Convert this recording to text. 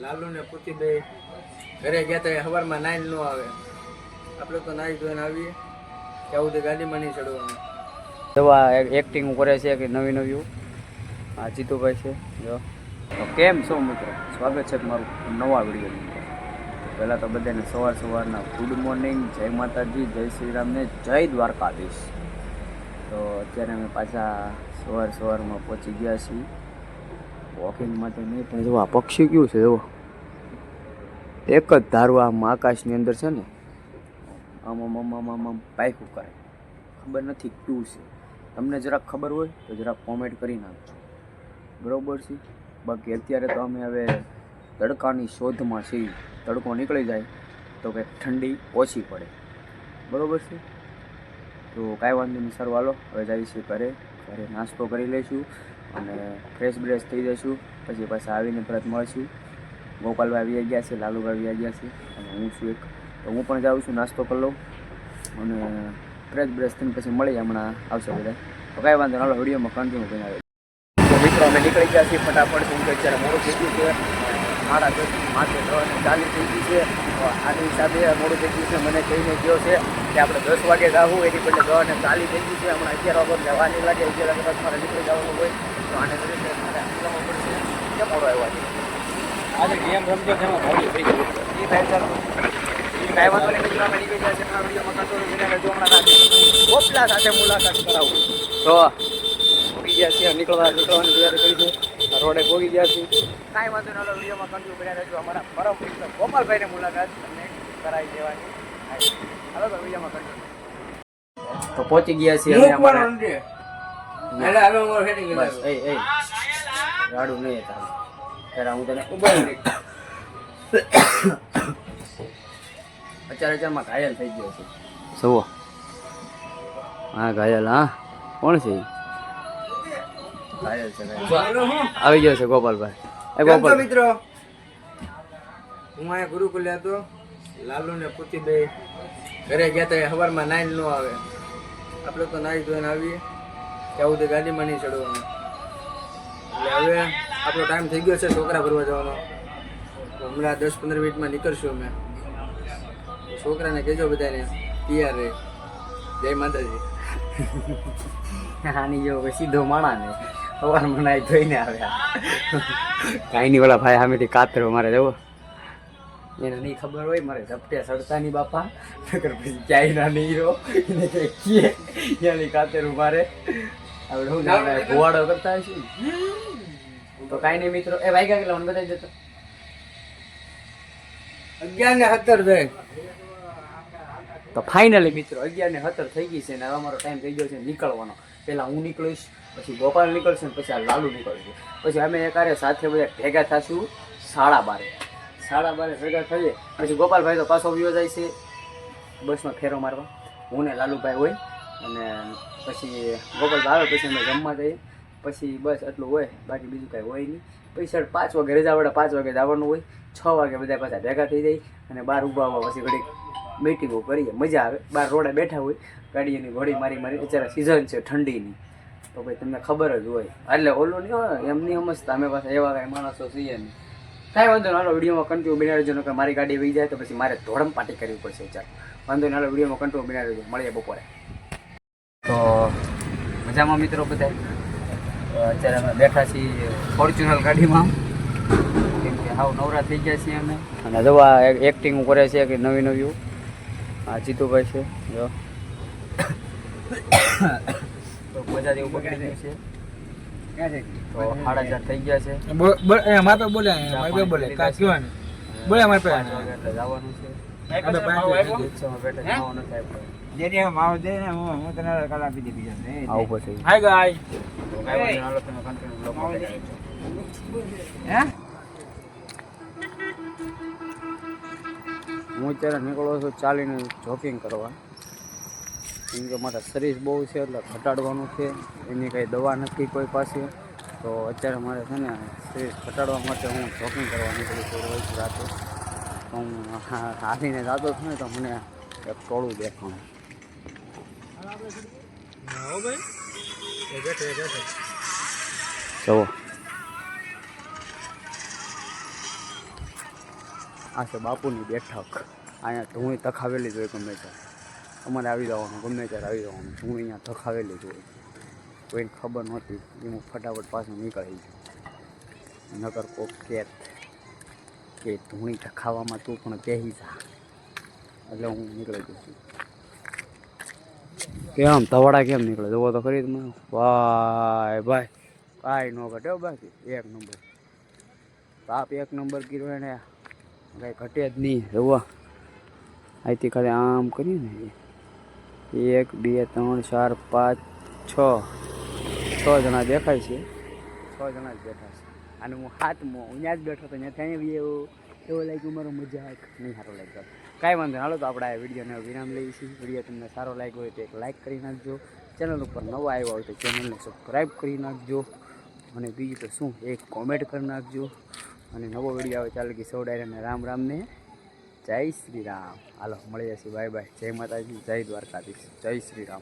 લાલુ ને પૂતીભાઈ ઘરે ગયા તો સવારમાં નાઈ ન આવે. આપણે તો નાઈ ધોઈને આવીએ ત્યાં સુધી ગાડીમાં નહીં ચડવાનું. દવા એક્ટિંગ કરે છે કે નવી નવી આ જીતુભાઈ છે, જો. કેમ છો મિત્રો? સ્વાગત છે તમારું નવા વીડિયો પહેલાં તો બધાને સવાર સવારના ગુડ મોર્નિંગ જય માતાજી, જય શ્રી રામને જય દ્વારકાધીશ. તો અત્યારે અમે પાછા સવાર સવારમાં પહોંચી ગયા છીએ. વોકિંગ માટે નહીં, પણ જો આ પક્ષી કયું છે, જુઓ. એક જ ધારું આમ આકાશની અંદર છે ને, આમ આમ આમ આમ આમ આમ કરે. ખબર નથી ક્યું છે. તમને જરાક ખબર હોય તો જરાક કોમેન્ટ કરી નાખજો. બરોબર છે? બાકી અત્યારે તો અમે હવે તડકાની શોધમાં છીએ. તડકો નીકળી જાય તો કંઈક ઠંડી ઓછી પડે. બરોબર છે? તો કાંઈ વાંધો નહીં, સર વાલો હવે છીએ ઘરે. ઘરે નાસ્તો કરી લઈશું. અને ફ્રેશ બ્રેશ થઈ જઈશું. પછી પાછા આવીને પરત મળશું. ગોપાલભાઈ આવી ગયા છે, લાલુભાઈ આવી ગયા છે. અને હું છું એક. તો હું પણ જાઉં છું, નાસ્તો કરી લઉં. અને ફ્રેશ બ્રેશ થઈને પછી મળીએ હમણાં આવશે બધા. તો કાંઈ વાંધો હાલો, વિડીયોમાં કન્ટિન્યુ આવે મિત્રો, અમે નીકળી ગયા છીએ ફટાફટ, કેમ કે અત્યારે મોડું થઈ છે. સાડા દસ માથે ત્રણ ચાલી થઈ ગઈ છે. આની હિસાબે મોડું થઈ ગયું છે. મને કહીને ગયો છે કે આપણે દસ વાગે જાવું એની બદલે દસ ને ચાલી થઈ ગઈ છે. હમણાં અગિયાર વાગે નહીં લાગે. અગિયાર વાગે મારે નીકળી જવાનું હોય તો આને તરીકે મારે જવું પડશે. કેમ મોડો આવ્યો આજે? ગેમ રમજો તેમાં મોડી થઈ ગયું. એ થાય સર કાંઈ વાંધો નહીં મિત્રો અમે નીકળી ગયા આ વિડીયોમાં કંટ્રોલ કરીને જો હમણાં ગોપલા સાથે મુલાકાત કરાવું. તો ગયા છીએ નીકળવા નીકળવાની તૈયારી કરી છે. રોડે પોગી ગયા છીએ. કાંઈ વાંધો ન વિડીયોમાં કન્ટિન્યુ કર્યા રહેજો. અમારા પરમ મિત્ર ગોપાલભાઈને મુલાકાત તમને કરાવી દેવાની. હાલો તો વિડીયોમાં કન્ટિન્યુ તો પહોંચી ગયા છીએ અમે અમારા એ એ. રાડું નહીં તારું ત્યારે હું તને ઊભા અચાર અત્યારમાં ઘાયલ થઈ ગયો છે. જુઓ. હા ઘાયલ હા? કોણ છે છે આવી ગયો છે ગોપાલભાઈ. એ ગોપાલ મિત્રો? હું અહીંયા ગુરુકુલે હતો. લાલુ ને પુતિભાઈ ઘરે ગયા તો સવારમાં નાઈન નો આવે. આપણે તો નાઈ ધોઈને આવીએ. ત્યાં સુધી ગાડીમાં નહીં ચડવાનું. એટલે હવે આપણો ટાઈમ થઈ ગયો છે છોકરા ભરવા જવાનો. હમણાં દસ પંદર મિનિટમાં નીકળશું અમે. છોકરાને કહેજો બધાને તૈયાર રહે જય માતાજી. આની જેવો સીધો માણા ને. સવારમાં મનાય ધોઈને આવ્યા. કાંઈ નહીં ઓલા ભાઈ સામેથી કાતરો મારે જવો એને નહીં ખબર હોય મારે ઝપટે સડતા નહીં બાપા. નકર પછી ક્યાંય ના નહીં રહો. એને કંઈ કીએ ત્યાંની કાતરું મારે. આપણે શું ના આપણે કરતા હશું તો કાંઈ નહીં મિત્રો. એ ભાઈ કેટલા મને બતાવી દેતો અગિયાર ને સત્તર થાય તો ફાઇનલી મિત્રો અગિયાર ને સત્તર થઈ ગઈ છે ને અમારો ટાઈમ થઈ ગયો છે નીકળવાનો. પહેલાં હું નીકળીશ પછી ગોપાલ નીકળશે પછી આ લાલુ નીકળશે. પછી અમે એકારે સાથે બધા ભેગા થશું સાડા બારે. સાડા બારે ભેગા થઈએ, પછી ગોપાલભાઈ તો પાછો વિયો જાય છે બસમાં ફેરો મારવા. હું ને લાલુભાઈ હોય અને પછી ગોપાલભાઈ આવે પછી અમે જમવા જઈએ. પછી બસ એટલું હોય, બાકી બીજું કાંઈ હોય નહીં. પછી સર પાંચ વાગે રજા વડે પાંચ વાગે જવાનું હોય. છ વાગે બધા પાછા ભેગા થઈ જાય અને બહાર ઊભા આવવા પછી ઘડીક મીટિંગો કરીએ. મજા આવે. બહાર રોડે બેઠા હોય, ગાડીઓની ઘોડી મારી મારી. અત્યારે સિઝન છે ઠંડીની. તો ભાઈ, તમને ખબર જ હોય. એટલે ઓલું નહીં હોય, એમ નહીં સમજતા, અમે પાસે એવા કાંઈ માણસો છીએ ને કાંઈ વાંધો નહીં, હાલો, વિડીયોમાં કન્ટિન્યુ બિના રહેજો કે મારી ગાડી વહી જાય તો પછી મારે ધોળમ પાટી કરવી પડશે, ચાલ. વાંધો નહીં, હાલો, વિડીયોમાં કન્ટિન્યુ બિના રહેજો મળીએ બપોરે. તો મજામાં મિત્રો બધા? અત્યારે અમે બેઠા છીએ ફોર્ચ્યુનર ગાડીમાં. કેમ કે હાવ નવરા થઈ ગયા છીએ અમે. અને દવા એક્ટિંગ કરે છે કે નવી નવી. આ જીતુભાઈ છે, જો. તો મજા જેવું બગડી ગયું છે. તો સાડા ચાર થઈ ગયા છે. મારે પે બોલે મારે પે બોલે કા બોલે મારે પે એટલે જવાનું છે. પાંચ જવાનું માવ દે ને હું હું તને કલા આપી દે બીજા આવું પછી. હાય ગાય તો કાંઈ વાંધો તમે. હે? હું અત્યારે નીકળો છું ચાલીને જોગિંગ કરવા. કેમ કે મારા શરીર બહુ છે એટલે ઘટાડવાનું છે. એની કંઈ દવા નથી કોઈ પાસે. તો અત્યારે મારે છે ને શરીર ઘટાડવા માટે હું જોગિંગ કરવા નીકળું છું રોજ રાતે. તો હું હારીને જતો છું ને તો મને એક ટોળું દેખાણું. જુઓ. આ છે બાપુની બેઠક. અહીંયા ધૂણી તખાવેલી જોઈ ગમે ત્યારે અમારે આવી જવાનું, ગમે ત્યારે આવી જવાનું. હું અહીંયા તખાવેલી જ કોઈને ખબર નહોતી એ હું ફટાફટ પાછું નીકળી છું નગર કોક કેત કે ધૂણી તખાવામાં તું પણ પહેરી જા. એટલે હું નીકળી ગયો છું. કેમ, તવાડા કેમ નીકળે? જોવો તો ખરી તમે. ભાઈ ભાઈ, કાંઈ ન ઘટે બાકી. એક નંબર. તાપ એક નંબર કર્યો એને. કાંઈ ઘટે જ નહીં. જોવો અહીંથી ખાલી આમ કરીએ ને. એક, બે, ત્રણ, ચાર, પાંચ, છ. છ જણા દેખાય છે. છ જણા જ બેઠા છે. અને હું હાથમાં ત્યાં જ બેઠો હતો ત્યાંથી અહીંયા એવું એવું લાગ્યું મારો મજાક નહીં સારો લાગ્યો. કાંઈ વાંધો હાલો તો આપણે આ વિડીયોને વિરામ લઈએ છીએ. વીડિયો તમને સારો લાગ્યો હોય તો એક લાઇક કરી નાખજો. ચેનલ ઉપર નવો આવ્યો હોય તો ચેનલને સબસ્ક્રાઈબ કરી નાખજો. અને બીજું તો શું, એક કોમેન્ટ કરી નાખજો. અને નવો વીડિયો આવે ચાલે કે સૌ ડાયરાને રામ રામને. જય શ્રી રામ. હાલો, મળીએ છીએ. Bye bye. જય માતાજી. જય દ્વારકાધીશ. જય શ્રી રામ.